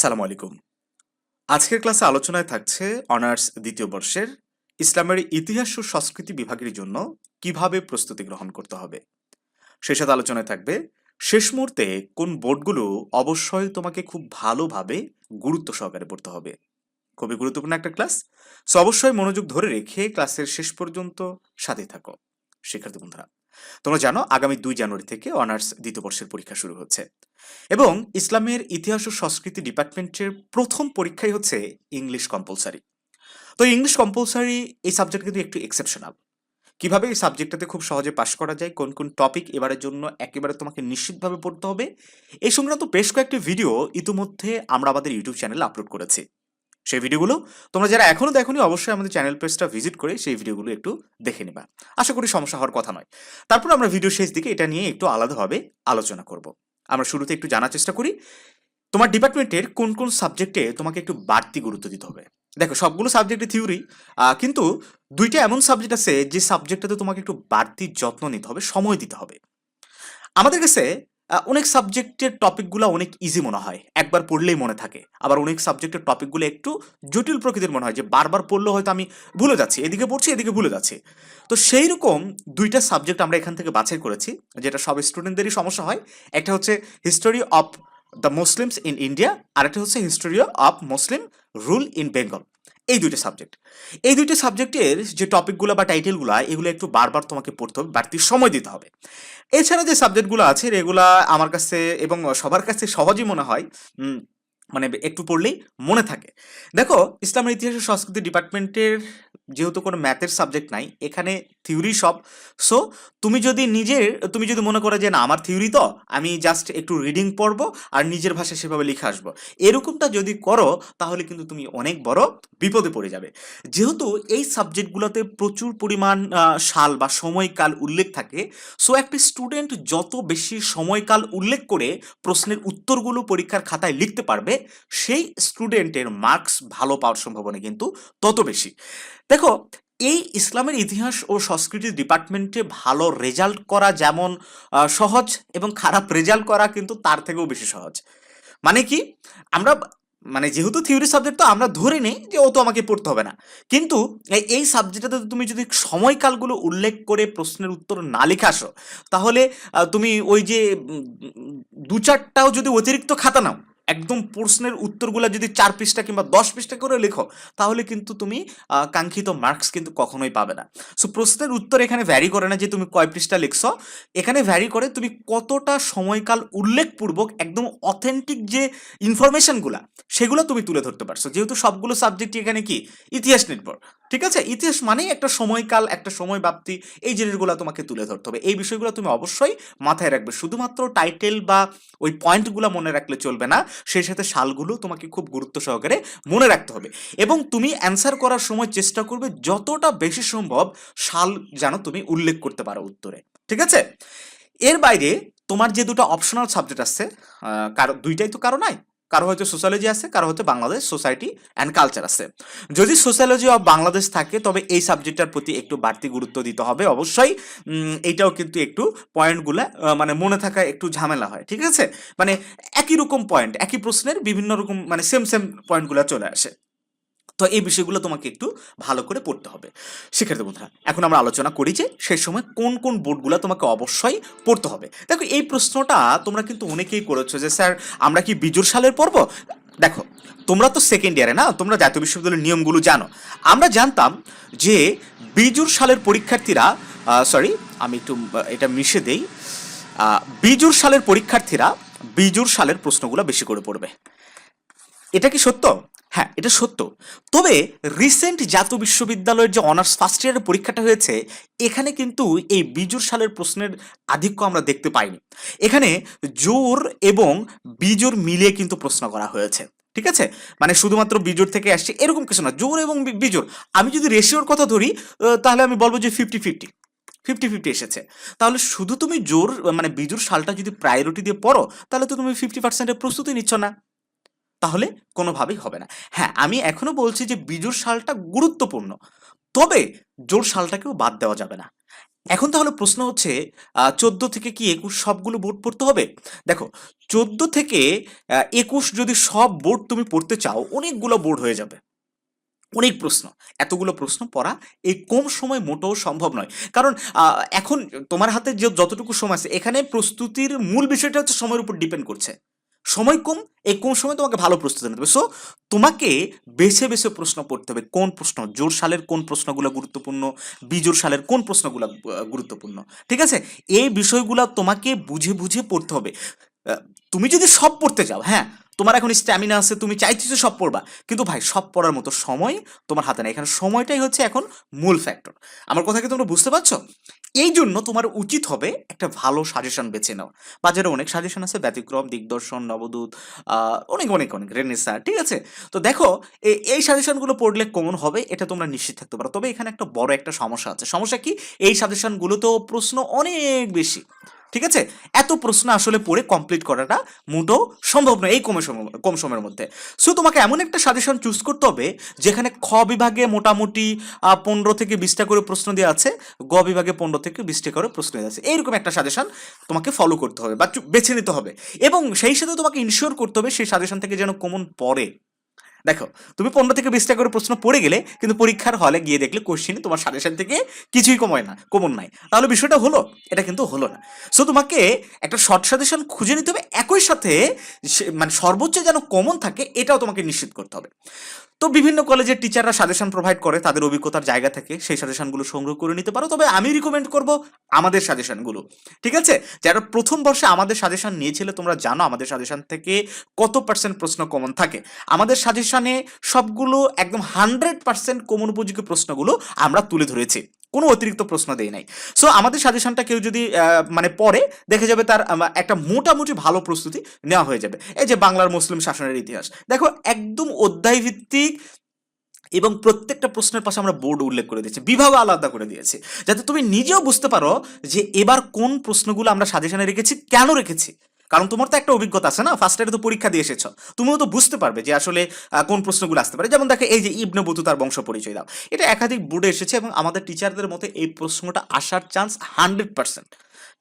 আসসালামু আলাইকুম। আজকের ক্লাসে আলোচনায় থাকছে অনার্স দ্বিতীয় বর্ষের ইসলামের ইতিহাস ও সংস্কৃতি বিভাগের জন্য কীভাবে প্রস্তুতি গ্রহণ করতে হবে। সেই সাথে আলোচনায় থাকবে শেষ মুহূর্তে কোন বোর্ডগুলো অবশ্যই তোমাকে খুব ভালোভাবে গুরুত্ব সহকারে পড়তে হবে। খুবই গুরুত্বপূর্ণ একটা ক্লাস। সো অবশ্যই মনোযোগ ধরে রেখে ক্লাসের শেষ পর্যন্ত সাথে থাকো। শিক্ষার্থী বন্ধুরা তোমরা জানো আগামী দুই জানুয়ারি থেকে অনার্স দ্বিতীয় বর্ষের পরীক্ষা শুরু হচ্ছে। এবং ইসলামের ইতিহাস ও সংস্কৃতি ডিপার্টমেন্টের প্রথম পরীক্ষাই হচ্ছে ইংলিশ কম্পালসারি। তো ইংলিশ কম্পালসারি এই সাবজেক্ট কিন্তু একটু এক্সেপশনাল কীভাবে এই সাবজেক্টটাতে খুব সহজে পাশ করা যায়, কোন কোন টপিক এবারের জন্য একেবারে তোমাকে নিশ্চিতভাবে পড়তে হবে এই সংক্রান্ত বেশ কয়েকটি ভিডিও ইতিমধ্যে আমরা আমাদের ইউটিউব চ্যানেলে আপলোড করেছি। সেই ভিডিওগুলো তোমরা যারা এখনও দেখোনি, অবশ্যই আমাদের চ্যানেল পেজটা ভিজিট করে সেই ভিডিওগুলো একটু দেখে নেবা। আশা করি সমস্যা হওয়ার কথা নয়। তারপর আমরা ভিডিও শেষ দিকে এটা নিয়ে একটু আলাদাভাবে আলোচনা করব। আমরা শুরুতে একটু জানার চেষ্টা করি, তোমার ডিপার্টমেন্টের কোন কোন সাবজেক্টে তোমাকে একটু বাড়তি গুরুত্ব দিতে হবে? দেখো, সবগুলো সাবজেক্টে থিওরি কিন্তু দুইটা এমন সাবজেক্ট আছে যে সাবজেক্টটাতে তোমাকে একটু বাড়তি যত্ন নিতে হবে, সময় দিতে হবে। আমাদের কাছে অনেক সাবজেক্টের টপিকগুলো অনেক ইজি মনে হয়। একবার পড়লেই মনে থাকে। আবার অনেক সাবজেক্টের টপিকগুলো একটু জটিল প্রকৃতির মনে হয় যে বারবার পড়লেও হয়তো আমি ভুলে যাচ্ছি, এদিকে পড়ছি, এদিকে ভুলে যাচ্ছি। তো সেই রকম দুইটা সাবজেক্ট আমরা এখান থেকে বাছাই করেছি, যেটা সব স্টুডেন্টদেরই সমস্যা হয়। একটা হচ্ছে history of the Muslims in India আর একটা হচ্ছে history of Muslim rule in Bengal এই দুইটা সাবজেক্ট এই দুইটা সাবজেক্টের যে টপিকগুলো বা টাইটেলগুলো এগুলো একটু বারবার তোমাকে পড়তে হবে, বাড়তি সময় দিতে হবে। এছাড়া যে সাবজেক্টগুলো আছে, এগুলা আমার কাছে এবং সবার কাছে সহজই মনে হয় মানে একটু পড়লেই মনে থাকে। দেখো, ইসলামের ইতিহাস ও সংস্কৃতি ডিপার্টমেন্টের যেহেতু কোনো ম্যাথের সাবজেক্ট নাই, এখানে থিওরি সব। সো তুমি যদি নিজের, তুমি যদি মনে করো যে না, আমার থিওরি তো, আমি জাস্ট একটু রিডিং পড়ব আর নিজের ভাষায় সেভাবে লিখে আসব। এরকমটা যদি করো, তাহলে কিন্তু তুমি অনেক বড় বিপদে পড়ে যাবে। যেহেতু এই সাবজেক্টগুলোতে প্রচুর পরিমাণ সাল বা সময়কাল উল্লেখ থাকে সো একটি স্টুডেন্ট যত বেশি সময়কাল উল্লেখ করে প্রশ্নের উত্তরগুলো পরীক্ষার খাতায় লিখতে পারবে, সেই স্টুডেন্টের মার্কস ভালো পাওয়ার সম্ভাবনা কিন্তু তত বেশি। দেখো এই ইসলামের ইতিহাস ও সংস্কৃতি ডিপার্টমেন্টে ভালো রেজাল্ট করা যেমন সহজ এবং খারাপ রেজাল্ট করা কিন্তু তার থেকেও বেশি সহজ। মানে কি? আমরা মানে যেহেতু থিওরি সাবজেক্ট তো আমরা ধরে নিই যে ও তো আমাকে পড়তে হবে না। কিন্তু এই- সাবজেক্টটাতে তুমি যদি সময়কালগুলো উল্লেখ করে প্রশ্নের উত্তর না লিখে আসো, তাহলে তুমি ওই যে দু চারটাও যদি অতিরিক্ত খাতা নাও একদম প্রশ্নের উত্তরগুলো যদি চার পৃষ্ঠা কিংবা দশ পৃষ্ঠা করে লেখো, তাহলে কিন্তু তুমি কাঙ্ক্ষিত মার্কস কিন্তু কখনোই পাবে না। সো প্রশ্নের উত্তর এখানে ভ্যারি করে না যে তুমি কয় পৃষ্ঠা লিখছো। এখানে ভ্যারি করে তুমি কতটা সময়কাল উল্লেখপূর্বক একদম অথেন্টিক যে ইনফরমেশনগুলা সেগুলো তুমি তুলে ধরতে পারছ। যেহেতু সবগুলো সাবজেক্ট এখানে কি? ইতিহাস নির্ভর। ঠিক আছে? ইতিহাস মানেই একটা সময়কাল, একটা সময় ব্যাপ্তি এই জিনিসগুলো তোমাকে তুলে ধরতে হবে। এই বিষয়গুলো তুমি অবশ্যই মাথায় রাখবে। শুধুমাত্র টাইটেল বা ওই পয়েন্টগুলো মনে রাখলে চলবে না, সেই সাথে সালগুলো তোমাকে খুব গুরুত্ব সহকারে মনে রাখতে হবে। এবং তুমি অ্যান্সার করার সময় চেষ্টা করবে যতটা বেশি সম্ভব সাল যেন তুমি উল্লেখ করতে পারো উত্তরে। ঠিক আছে? এর বাইরে তোমার যে দুটো অপশনাল সাবজেক্ট আছে কারও দুইটাই তো কারও নাই কারও হয়তো সোশ্যালজি আছে, কারও হয়তো বাংলাদেশ সোসাইটি অ্যান্ড কালচার আছে। যদি সোশ্যালজি অফ বাংলাদেশ থাকে, তবে এই সাবজেক্টটার প্রতি একটু বাড়তি গুরুত্ব দিতে হবে অবশ্যই। এইটাও কিন্তু একটু পয়েন্টগুলো মানে মনে থাকা একটু ঝামেলা হয়, ঠিক আছে? মানে একই রকম পয়েন্ট একই প্রশ্নের বিভিন্ন রকম মানে সেম সেম পয়েন্টগুলো চলে আসে। তো এই বিষয়গুলো তোমাকে একটু ভালো করে পড়তে হবে। শিক্ষার্থী বন্ধুরা, এখন আমরা আলোচনা করি যে সেই সময় কোন কোন বোর্ডগুলো তোমাকে অবশ্যই পড়তে হবে। দেখো, এই প্রশ্নটা তোমরা কিন্তু অনেকেই করেছ যে, স্যার, আমরা কি বিজুর সালের পড়ব? দেখো, তোমরা তো সেকেন্ড ইয়ারে না? তোমরা জাতীয় বিশ্ববিদ্যালয়ের নিয়মগুলো জানো। আমরা জানতাম যে বিজুর সালের পরীক্ষার্থীরা সরি আমি একটু এটা মিশে দেই বিজুর সালের পরীক্ষার্থীরা বিজুর সালের প্রশ্নগুলো বেশি করে পড়বে। এটা কি সত্য? হ্যাঁ এটা সত্য। তবে রিসেন্ট জাতীয় বিশ্ববিদ্যালয়ের যে অনার্স ফার্স্ট ইয়ারের পরীক্ষাটা হয়েছে, এখানে কিন্তু এই বিজুর সালের প্রশ্নের আধিক্য আমরা দেখতে পাইনি। এখানে জোর এবং বিজোর মিলিয়ে কিন্তু প্রশ্ন করা হয়েছে। ঠিক আছে? মানে শুধুমাত্র বিজোর থেকে আসছে, এরকম কিছু না, জোর এবং বি- বিজোর আমি যদি রেশিওর কথা ধরি তাহলে আমি বলব যে ফিফটি ফিফটি ফিফটি ফিফটি এসেছে। তাহলে শুধু তুমি জোর মানে বিজুর সালটা যদি প্রায়োরিটি দিয়ে পড়ো, তাহলে তো তুমি ফিফটি পার্সেন্টের প্রস্তুতি নিচ্ছ না। তাহলে কোনোভাবেই হবে না। হ্যাঁ আমি এখনও বলছি যে বিজুর সালটা গুরুত্বপূর্ণ, তবে জোর সালটাকেও বাদ দেওয়া যাবে না। এখন তাহলে প্রশ্ন হচ্ছে চোদ্দ থেকে কি একুশ সবগুলো বোর্ড পড়তে হবে? দেখো, চোদ্দ থেকে একুশ যদি সব বোর্ড তুমি পড়তে চাও, অনেকগুলো বোর্ড হয়ে যাবে। অনেক প্রশ্ন, এতগুলো প্রশ্ন পড়া এই কম সময় মোটেও সম্ভব নয়। কারণ এখন তোমার হাতে যে যতটুকু সময় আছে, এখানে প্রস্তুতির মূল বিষয়টা হচ্ছে সময়ের উপর ডিপেন্ড করছে। সময় কম, এই কম সময় তোমাকে ভালো প্রস্তুতি নিতে হবে সো তোমাকে বেছে বেছে প্রশ্ন পড়তে হবে, কোন প্রশ্ন? জোর সালের কোন প্রশ্নগুলো গুরুত্বপূর্ণ? বিজোর সালের কোন প্রশ্নগুলো গুরুত্বপূর্ণ? ঠিক আছে? এই বিষয়গুলো তোমাকে বুঝে বুঝে পড়তে হবে। তুমি যদি সব পড়তে চাও হ্যাঁ তোমার এখন স্ট্যামিনা আছে, তুমি চাইতেছো সব পড়বা। কিন্তু ভাই, সব পড়ার মতো সময় তোমার হাতে নেই। এখানে সময়টাই হচ্ছে এখন মূল ফ্যাক্টর আমার কথা কি তোমরা বুঝতে পারছ? এই জন্য তোমার উচিত হবে একটা ভালো সাজেশন বেছে নাও বাজারে অনেক সাজেশন আছে, ব্যতিক্রম, দিগদর্শন, নবদূত অনেক অনেক অনেক রেনেসা ঠিক আছে? তো দেখো এই সাজেশনগুলো পড়লে কমন হবে এটা তোমরা নিশ্চিত থাকতে পারো। তবে এখানে একটা বড় একটা সমস্যা আছে। সমস্যা কি? এই সাজেশনগুলোতেও প্রশ্ন অনেক বেশি। ঠিক আছে? এত প্রশ্ন আসলে পড়ে কমপ্লিট করাটা মোটেও সম্ভব নয় এই কম কম সময়ের মধ্যে। সো তোমাকে এমন একটা সাজেশন চুজ করতে হবে যেখানে খ বিভাগে মোটামুটি পনেরো থেকে বিশটা করে প্রশ্ন দেওয়া আছে, গ বিভাগে পনেরো থেকে বিশটা করে প্রশ্ন দেওয়া আছে। এইরকম একটা সাজেশন তোমাকে ফলো করতে হবে বা বেছে নিতে হবে। এবং সেই সাথে তোমাকে ইনশিওর করতে হবে সেই সাজেশন থেকে যেন কমন পড়ে। দেখো, তুমি পনেরো থেকে বিশটা করে প্রশ্ন পড়ে গেলে কিন্তু পরীক্ষার হলে গিয়ে দেখলে কোশ্চিন তোমার সাজেশন থেকে কিছুই কমায় না, কমন নাই। তাহলে বিষয়টা হলো, এটা কিন্তু হলো না। সো তোমাকে একটা শর্ট সাজেশন খুঁজে নিতে হবে, একই সাথে মানে সর্বোচ্চ যেন কমন থাকে, এটাও তোমাকে নিশ্চিত করতে হবে। তো বিভিন্ন কলেজের টিচাররা সাজেশন প্রোভাইড করে তাদের অভিজ্ঞতার জায়গা থেকে সেই সাজেশনগুলো সংগ্রহ করে নিতে পারো। তবে আমি রিকমেন্ড করব আমাদের সাজেশনগুলো ঠিক আছে? যারা প্রথম বর্ষে আমাদের সাজেশন নিয়েছিলে, তোমরা জানো আমাদের সাজেশন থেকে কত পার্সেন্ট প্রশ্ন কমন থাকে। আমাদের সাজেশনে সবগুলো একদম হান্ড্রেড পার্সেন্ট কমন উপযোগী প্রশ্নগুলো আমরা তুলে ধরেছি। কোনো অতিরিক্ত প্রশ্ন দেই নাই। সো আমাদের সাজেশনটা কেউ যদি মানে পড়ে, দেখে যাবে তার একটা মোটামুটি ভালো প্রস্তুতি নেওয়া হয়ে যাবে। এই যে বাংলার মুসলিম শাসনের ইতিহাস। দেখো, একদম অধ্যায় ভিত্তিক এবং প্রত্যেকটা প্রশ্নের পাশে আমরা বোর্ড উল্লেখ করে দিয়েছি। বিভাগ আলাদা করে দিয়েছি। যাতে তুমি নিজেও বুঝতে পারো যে এবার কোন প্রশ্নগুলো আমরা সাজেশনে রেখেছি, কেন রেখেছি। কারণ তোমার তো একটা অভিজ্ঞতা আছে না? ফার্স্ট ইয়ারে তো পরীক্ষা দিয়ে এসেছ। তুমিও তো বুঝতে পারবে যে আসলে কোন প্রশ্নগুলো আসতে পারে। যেমন দেখো, এই যে ইবনে বতুতার বংশ পরিচয় দাও। এটা একাধিক বোর্ডে এসেছে এবং আমাদের টিচারদের মতে এই প্রশ্নটা আসার চান্স হান্ড্রেড পার্সেন্ট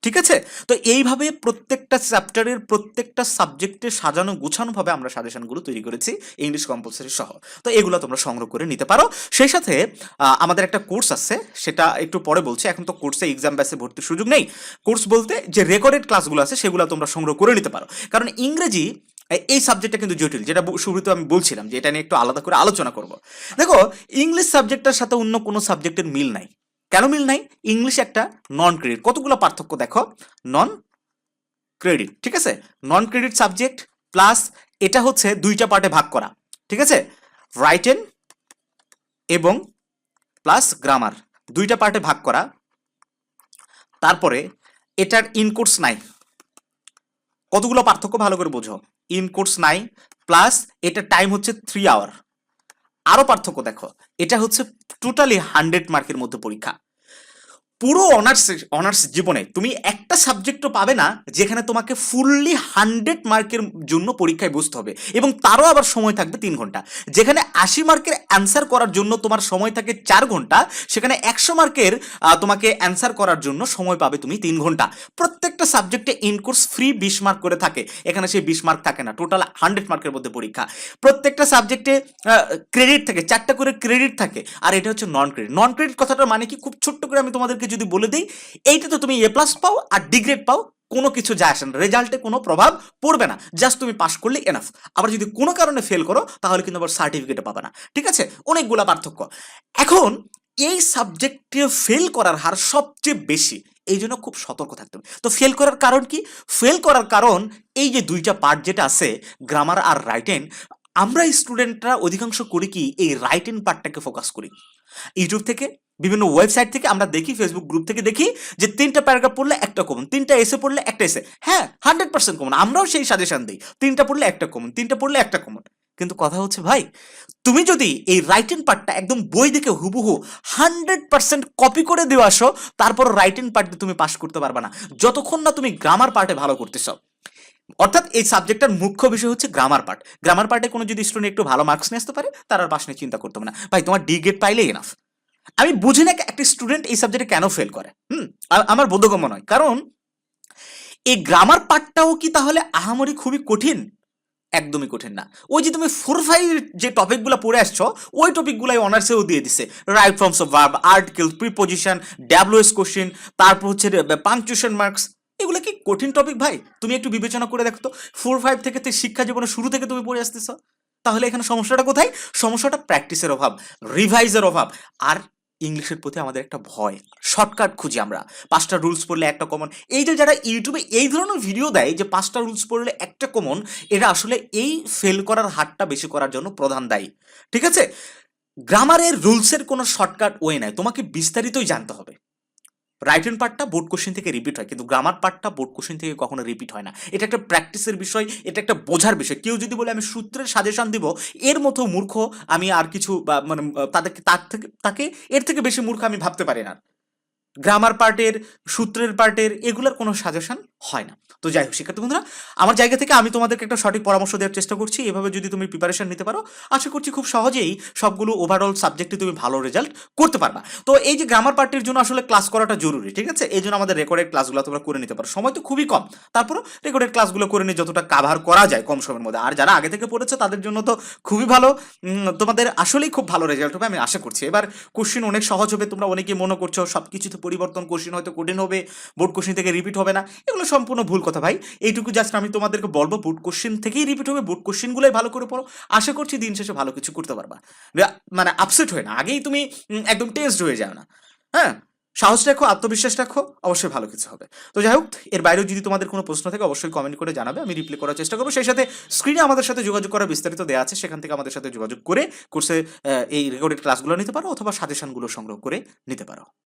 ঠিক আছে? তো এইভাবে প্রত্যেকটা চ্যাপ্টারের প্রত্যেকটা সাবজেক্টে সাজানো গোছানোভাবে আমরা সাজেশনগুলো তৈরি করেছি ইংলিশ কম্পালসারি সহ। তো এগুলো তোমরা সংগ্রহ করে নিতে পারো। সেই সাথে আমাদের একটা কোর্স আছে, সেটা একটু পরে বলছি। এখন তো কোর্সে এক্সাম ব্যাসে ভর্তির সুযোগ নেই। কোর্স বলতে যে রেকর্ডেড ক্লাসগুলো আছে, সেগুলো তোমরা সংগ্রহ করে নিতে পারো। কারণ ইংরেজি এই- সাবজেক্টটা কিন্তু জটিল, যেটা শুরুতে আমি বলছিলাম যে এটা নিয়ে একটু আলাদা করে আলোচনা করব। দেখো ইংলিশ সাবজেক্টটার সাথে অন্য কোনো সাবজেক্টের মিল নাই। কেন মিল নাই? ইংলিশ একটা নন ক্রেডিট কতগুলো পার্থক্য দেখো? নন ক্রেডিট ঠিক আছে? নন ক্রেডিট সাবজেক্ট প্লাস এটা হচ্ছে দুইটা পার্টে ভাগ করা, ঠিক আছে? রাইটেন এবং প্লাস গ্রামার দুইটা পার্টে ভাগ করা। তারপরে এটার ইনকোর্স নাই। কতগুলো পার্থক্য ভালো করে বোঝো। ইনকোর্স নাই প্লাস এটার টাইম হচ্ছে থ্রি আওয়ার আরও পার্থক্য দেখো। এটা হচ্ছে টোটালি হান্ড্রেড মার্কের মধ্যে পরীক্ষা। পুরো অনার্স অনার্স জীবনে তুমি একটা সাবজেক্টও পাবে না যেখানে তোমাকে ফুললি হান্ড্রেড মার্কের জন্য পরীক্ষায় বুঝতে হবে। এবং তারও আবার সময় থাকবে তিন ঘণ্টা। যেখানে আশি মার্কের অ্যান্সার করার জন্য তোমার সময় থাকে চার ঘণ্টা, সেখানে একশো মার্কের তোমাকে অ্যান্সার করার জন্য সময় পাবে তুমি তিন ঘণ্টা। প্রত্যেকটা সাবজেক্টে ইনকোর্স ফ্রি বিশ মার্ক করে থাকে। এখানে সেই বিশ মার্ক থাকে না টোটাল হান্ড্রেড মার্কের মধ্যে পরীক্ষা। প্রত্যেকটা সাবজেক্টে ক্রেডিট থাকে, চারটা করে ক্রেডিট থাকে। আর এটা হচ্ছে নন ক্রেডিট নন ক্রেডিট কথাটার মানে কি? খুব ছোট্ট করে আমি তোমাদেরকে যদি বলে দিই এইটা তো তুমি এ প্লাস পাও আর ডিগ্রেড পাও, কোনো কিছু যায় আসে না। রেজাল্টে কোনো প্রভাব পড়বে না। জাস্ট তুমি পাস করলে এনাফ আবার যদি কোনো কারণে ফেল করো, তাহলে কিন্তু আবার সার্টিফিকেটও পাবে না। ঠিক আছে? অনেকগুলা পার্থক্য। এখন, এই সাবজেক্টে ফেল করার হার সবচেয়ে বেশি। এই জন্য খুব সতর্ক থাকতে হবে। তো ফেল করার কারণ কি? ফেল করার কারণ, এই যে দুইটা পার্ট যেটা আছে গ্রামার আর রাইটেন আমরা স্টুডেন্টরা অধিকাংশ করি কি, এই রাইটেন পার্টটাকে ফোকাস করি। ইউটিউব থেকে, বিভিন্ন ওয়েবসাইট থেকে আমরা দেখি ফেসবুক গ্রুপ থেকে দেখি যে তিনটা প্যারাগ্রাফ পড়লে একটা কমন তিনটা এসে পড়লে একটা এসে হ্যাঁ হান্ড্রেড পার্সেন্ট কমন আমরাও সেই সাজেশন দিই। তিনটা পড়লে একটা কমন তিনটা পড়লে একটা কমন কিন্তু কথা হচ্ছে, ভাই, তুমি যদি এই রাইট ইন পার্টটা একদম বই দেখে হুবহু হান্ড্রেড পার্সেন্ট কপি করে দিয়ে আসো তারপর রাইটেন পার্টে তুমি পাস করতে পারবে না। যতক্ষণ না তুমি গ্রামার পার্টে ভালো করতেছ। অর্থাৎ এই সাবজেক্টটার মুখ্য বিষয় হচ্ছে গ্রামার পার্ট গ্রামার পার্টে কোনো যদি স্টুডেন্ট একটু ভালো মার্কস নিয়ে আসতে পারে, তার আর পাশ নিয়ে চিন্তা করতে হবে না। ভাই, তোমার ডি গ্রেড পাইলেই এনাফ আমি বুঝি না একটা স্টুডেন্ট এই সাবজেক্টে কেন ফেল করে। হুম আমার বোধগম্য নয়। কারণ এই গ্রামার পার্টটাও কি তাহলে আহামরি খুবই কঠিন? একদমই কঠিন না। ওই যে তুমি ফোর ফাইভ যে টপিকগুলো পড়ে আসছো, ওই টপিকগুলাই অনার্সেও দিয়ে দিছে। Right forms of verb article preposition WS question তারপর হচ্ছে পাংচুয়েশন মার্কস এগুলো কি কঠিন টপিক ভাই? তুমি একটু বিবেচনা করে দেখো তো। ফোর ফাইভ থেকে শিক্ষা জীবনে শুরু থেকে তুমি পড়ে আসতেছ। তাহলে এখানে সমস্যাটা কোথায়? সমস্যাটা প্র্যাকটিসের অভাব রিভাইজের অভাব আর ইংলিশের প্রতি আমাদের একটা ভয়। শর্টকাট খুঁজি আমরা। পাঁচটা রুলস পড়লে একটা কমন এই যে যারা ইউটিউবে এই ধরনের ভিডিও দেয় যে পাঁচটা রুলস পড়লে একটা কমন এরা আসলে এই ফেল করার হারটা বেশি করার জন্য প্রধান দায়ী। ঠিক আছে? গ্রামারের রুলসের কোনো শর্টকাট ওয়ে নাই। তোমাকে বিস্তারিতই জানতে হবে। রাইটেন পার্টটা বোর্ড কোশ্চেন থেকে রিপিট হয়, কিন্তু গ্রামার পার্টটা বোর্ড কোশ্চেন থেকে কখনো রিপিট হয় না। এটা একটা প্র্যাকটিসের বিষয়, এটা একটা বোঝার বিষয়। কেউ যদি বলে, আমি সূত্রের সাজেশন দিব, এর মতো মূর্খ আমি আর কিছু বা মানে তাদেরকে তার থেকে, তাকে, এর থেকে বেশি মূর্খ আমি ভাবতে পারি না। গ্রামার পার্টের সূত্রের পার্টের এগুলোর কোনো সাজেশন হয় না। তো যাই হোক, শিক্ষার্থী বন্ধুরা, আমার জায়গা থেকে আমি তোমাদেরকে একটা সঠিক পরামর্শ দেওয়ার চেষ্টা করছি। এভাবে যদি তুমি প্রিপারেশন নিতে পারো, আশা করছি খুব সহজেই সবগুলো ওভারঅল সাবজেক্টে তুমি ভালো রেজাল্ট করতে পারবা। তো এই যে গ্রামার পার্টির জন্য আসলে ক্লাস করাটা জরুরি, ঠিক আছে? এই জন্য আমাদের রেকর্ডেড ক্লাসগুলো তোমরা করে নিতে পারো। সময় তো খুবই কম। তারপরও রেকর্ডেড ক্লাসগুলো করে নিয়ে যতটা কাভার করা যায় কম সময়ের মধ্যে। আর যারা আগে থেকে পড়েছে, তাদের জন্য তো খুবই ভালো। তোমাদের আসলেই খুব ভালো রেজাল্ট হবে, আমি আশা করছি। এবার কোশ্চেন অনেক সহজ হবে, তোমরা অনেকেই মনে করছ সব কিছুতে পরিবর্তন কোশ্চেন হয়তো কঠিন হবে বোর্ড কোশ্চেন থেকে রিপিট হবে না। এগুলো সম্পূর্ণ ভুল কথা ভাই। এইটুকু জাস্ট আমি তোমাদেরকে বলব বোর্ড কোশ্চেন থেকেই রিপিট হবে বোর্ড কোশ্চেনগুলোই ভালো করে পড়ো। আশা করছি দিন শেষে ভালো কিছু করতে পারবা। মানে আপসেট হয় না, আগেই তুমি একদম টেস্ট হয়ে যাও না। হ্যাঁ? সাহস রাখো, আত্মবিশ্বাস রাখো, অবশ্যই ভালো কিছু হবে। তো যাই হোক, এর বাইরেও যদি তোমাদের কোনো প্রশ্ন থাকে, অবশ্যই কমেন্ট করে জানাবে, আমি রিপ্লাই করার চেষ্টা করব। সেই সাথে স্ক্রিনে আমাদের সাথে যোগাযোগ করার বিস্তারিত দেওয়া আছে, সেখান থেকে আমাদের সাথে যোগাযোগ করে কোর্সে এই রেকর্ডেড ক্লাসগুলো নিতে পারো, অথবা সাজেশনগুলো সংগ্রহ করে নিতে পারো।